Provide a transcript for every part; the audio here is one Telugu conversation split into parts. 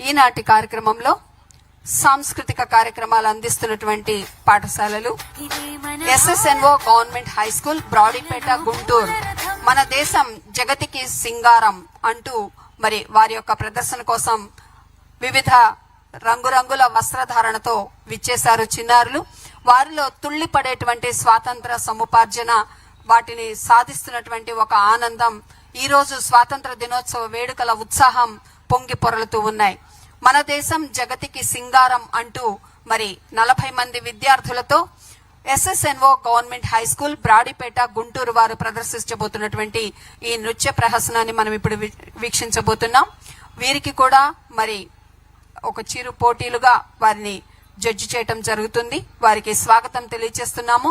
ఈనాటి కార్యక్రమంలో సాంస్కృతిక కార్యక్రమాలు అందిస్తున్నటువంటి పాఠశాలలు SSNO government high school Brodipet Guntur. మన దేశం జగతికి సింగారం అంటూ మరి వారి యొక్క ప్రదర్శన కోసం వివిధ రంగురంగుల వస్త్రధారణతో విచ్చేశారు చిన్నారులు. వారిలో తుళ్ళిపడేటువంటి స్వాతంత్ర సముపార్జన వాటిని సాధిస్తున్నటువంటి ఒక ఆనందం ఈ రోజు స్వాతంత్ర దినోత్సవ వేడుకల ఉత్సాహం పొంగి పొరలుతూ ఉన్నాయి. మన దేశం జగతికి సింగారం అంటూ మరి నలభై మంది విద్యార్థులతో SSNO government high school Brodipet Guntur వారు ప్రదర్శించబోతున్నటువంటి ఈ నృత్య ప్రహసనాన్ని మనం ఇప్పుడు వీక్షించబోతున్నాం. వీరికి కూడా మరి ఒక చిరు పోటీలుగా వారిని జడ్జి చేయటం జరుగుతుంది. వారికి స్వాగతం తెలియజేస్తున్నాము.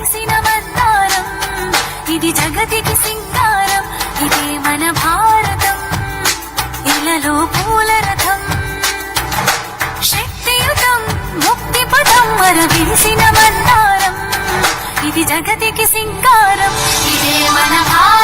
విరిసిన మందారం ఇది జగతికి సింగారం ఇదే మన భారతం. ఇలలో పూల రథం. శక్తియుతం ముక్తి పదం వర విరిసిన మందారం ఇది జగతికి సింగారం ఇదే మన భారతం.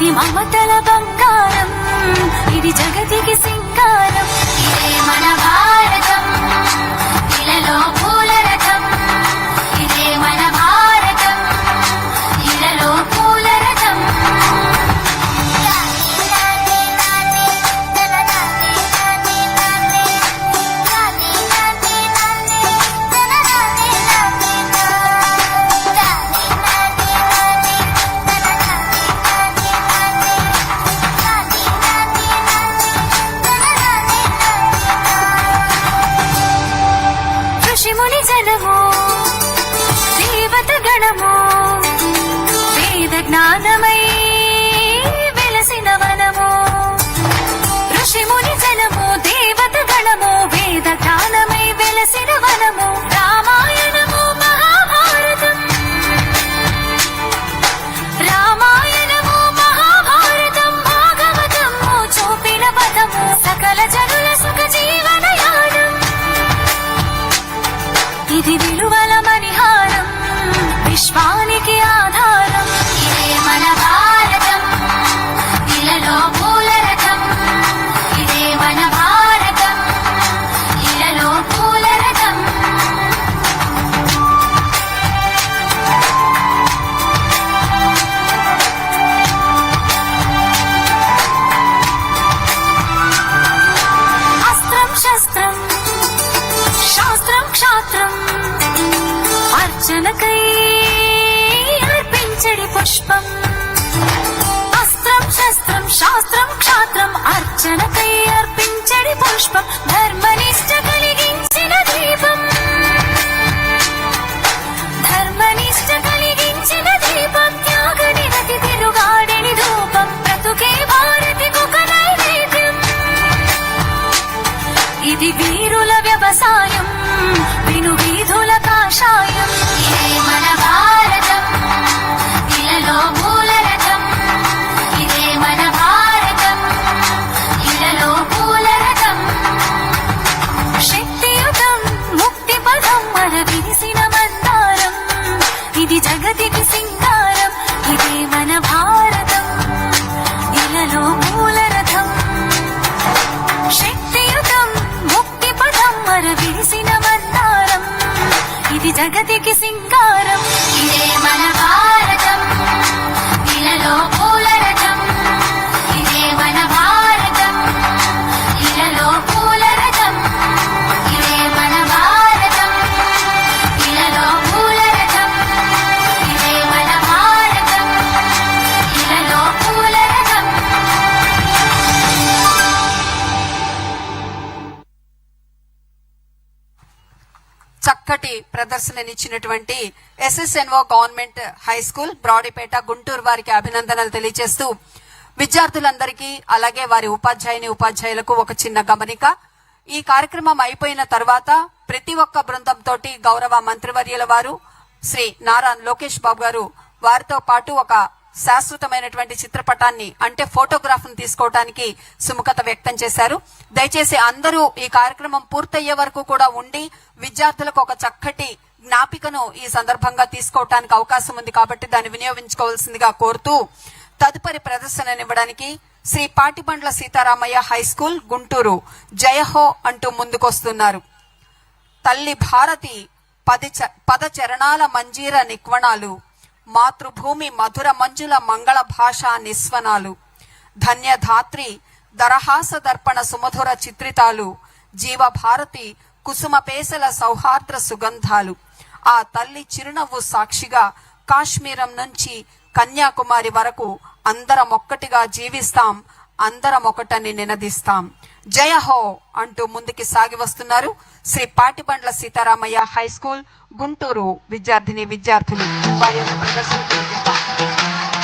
ఇది వేద పుష్పం. అస్త్రం శస్త్రం శాస్త్రం క్షాత్రం అర్చనకై అర్పించడి పుష్పం. ధర్మనిష్ట కలిగించిన దీపం. ధర్మనిష్ట కలిగించిన దీపం. త్యాగ నిరతి తిరుగాడని ధూపం. బ్రతుకే భారతికొక నైవేద్యం. ఇది వీరుల వ్యవసాయం. చక్కటి ప్రదర్శననిచ్చినటువంటి SSNO government high school Brodipet Guntur వారికి అభినందనలు తెలియజేస్తూ విద్యార్థులందరికీ అలాగే వారి ఉపాధ్యాయుని ఉపాధ్యాయులకు ఒక చిన్న గమనిక. ఈ కార్యక్రమం అయిపోయిన తర్వాత ప్రతి ఒక్క బృందంతో గౌరవ మంత్రివర్యుల వారు శ్రీ నారా లోకేష్ బాబు గారు వారితో పాటు ఒక శాశ్వతమైనటువంటి చిత్రపటాన్ని అంటే ఫోటోగ్రాఫ్ను తీసుకోవడానికి సుముఖత వ్యక్తం చేశారు. దయచేసి అందరూ ఈ కార్యక్రమం పూర్తయ్యే వరకు కూడా ఉండి విద్యార్థులకు ఒక చక్కటి జ్ఞాపికను ఈ సందర్భంగా తీసుకోవటానికి అవకాశం ఉంది కాబట్టి దాన్ని వినియోగించుకోవాల్సిందిగా కోరుతూ తదుపరి ప్రదర్శననివ్వడానికి శ్రీ పాటిబండ్ల సీతారామయ్య హై స్కూల్ గుంటూరు. జయహో అంటూ ముందుకొస్తున్నారు. తల్లి భారతి పది పద చరణాల మంజీర నిక్వణాలు. మాతృభూమి మధుర మంజుల మంగళ భాషా నిస్వనాలు. ధన్యధాత్రి దరహాస దర్పణ సుమధుర చిత్రితాలు. జీవభారతి కుసుమ పేసల సౌహార్ద్ర సుగంధాలు. ఆ తల్లి చిరునవ్వు సాక్షిగా కాశ్మీరం నుంచి కన్యాకుమారి వరకు అందరం ఒక్కటిగా జీవిస్తాం అందరం ఒకటని నినదిస్తాం. జయ హో అంటూ ముందుకి సాగి వస్తున్నారు. Shri Patibandla Sitaramayya high school Guntur. విద్యార్థిని విద్యార్థులు వారి యొక్క ప్రదర్శన